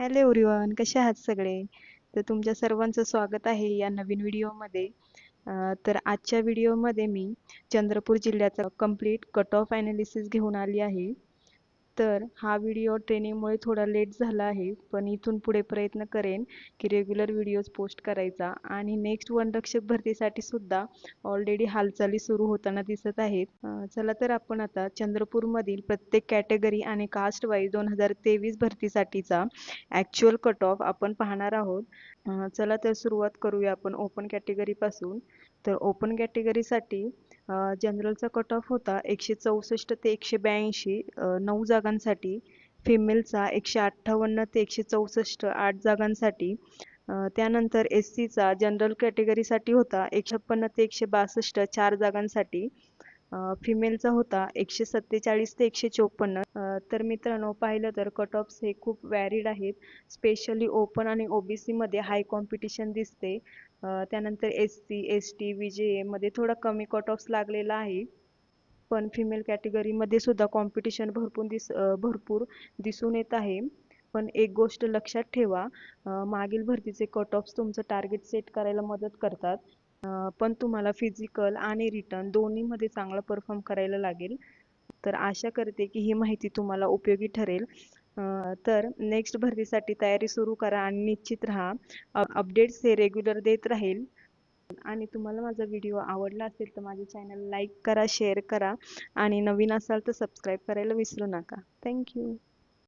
Hello everyone कसे आहात सगळे? तर तुमच्या सर्वांचं स्वागत आहे या नवीन व्हिडिओमध्ये. तर आजच्या व्हिडिओमध्ये मी चंद्रपूर जिल्ह्याचा कंप्लीट कट ऑफ ॲनालिसिस घेऊन आली आहे. तर हा व्हिडिओ ट्रेनिंगमुळे थोडा लेट झाला आहे. पण इथून पुढे प्रयत्न करेन की रेग्युलर व्हिडिओज पोस्ट करायचा. आणि नेक्स्ट वनरक्षक भरतीसाठी सुद्धा ऑलरेडी हालचाली सुरू होताना दिसत आहेत. चला तर आपण आता चंद्रपूरमधील प्रत्येक कॅटेगरी आणि कास्ट वाईज दोन हजार तेवीस भरतीसाठीचा ॲक्च्युअल कट ऑफ आपण पाहणार आहोत. चला तर सुरुवात करूया आपण ओपन कॅटेगरीपासून तर ओपन कॅटेगरीसाठी जनरलचा कट ऑफ होता एकशे चौसष्ट ते एकशे ब्याऐंशी नऊ जागांसाठी. फिमेलचा एकशे अठ्ठावन्न ते एकशे चौसष्ट आठ जागांसाठी. त्यानंतर एस सीचा जनरल कॅटेगरीसाठी होता एकशे छप्पन्न ते एकशे बासष्ट चार जागांसाठी. फिमेलचा होता एकशे सत्तेचाळीस ते एकशे चोपन्न. तर मित्रांनो पाहिलं तर कट ऑफ्स हे खूप व्हॅरिड आहेत. स्पेशली ओपन आणि ओ बी सीमध्ये हाय कॉम्पिटिशन दिसते. त्यानंतर S C S T V J एमध्ये थोडा कमी कट ऑफ्स लागलेला आहे. पण फिमेल कॅटेगरीमध्ये सुद्धा कॉम्पिटिशन भरपूर दिस भरपूर दिसून येत आहे. पण एक गोष्ट लक्षात ठेवा मागील भरतीचे कट ऑफ्स तुमचं टार्गेट सेट करायला मदत करतात. पण तुम्हाला फिजिकल आणि रिटर्न दोन्हीमध्ये चांगला परफॉर्म करायला लागेल. तर आशा करते की ही माहिती तुम्हाला उपयोगी ठरेल. तर नेक्स्ट भरतीसाठी तयारी सुरू करा आणि निश्चित राहा. अपडेट्स हे रेग्युलर देत राहील. आणि तुम्हाला माझा व्हिडिओ आवडला असेल तर माझे चॅनल लाईक करा शेअर करा. आणि नवीन असाल तर सबस्क्राईब करायला विसरू नका. थँक्यू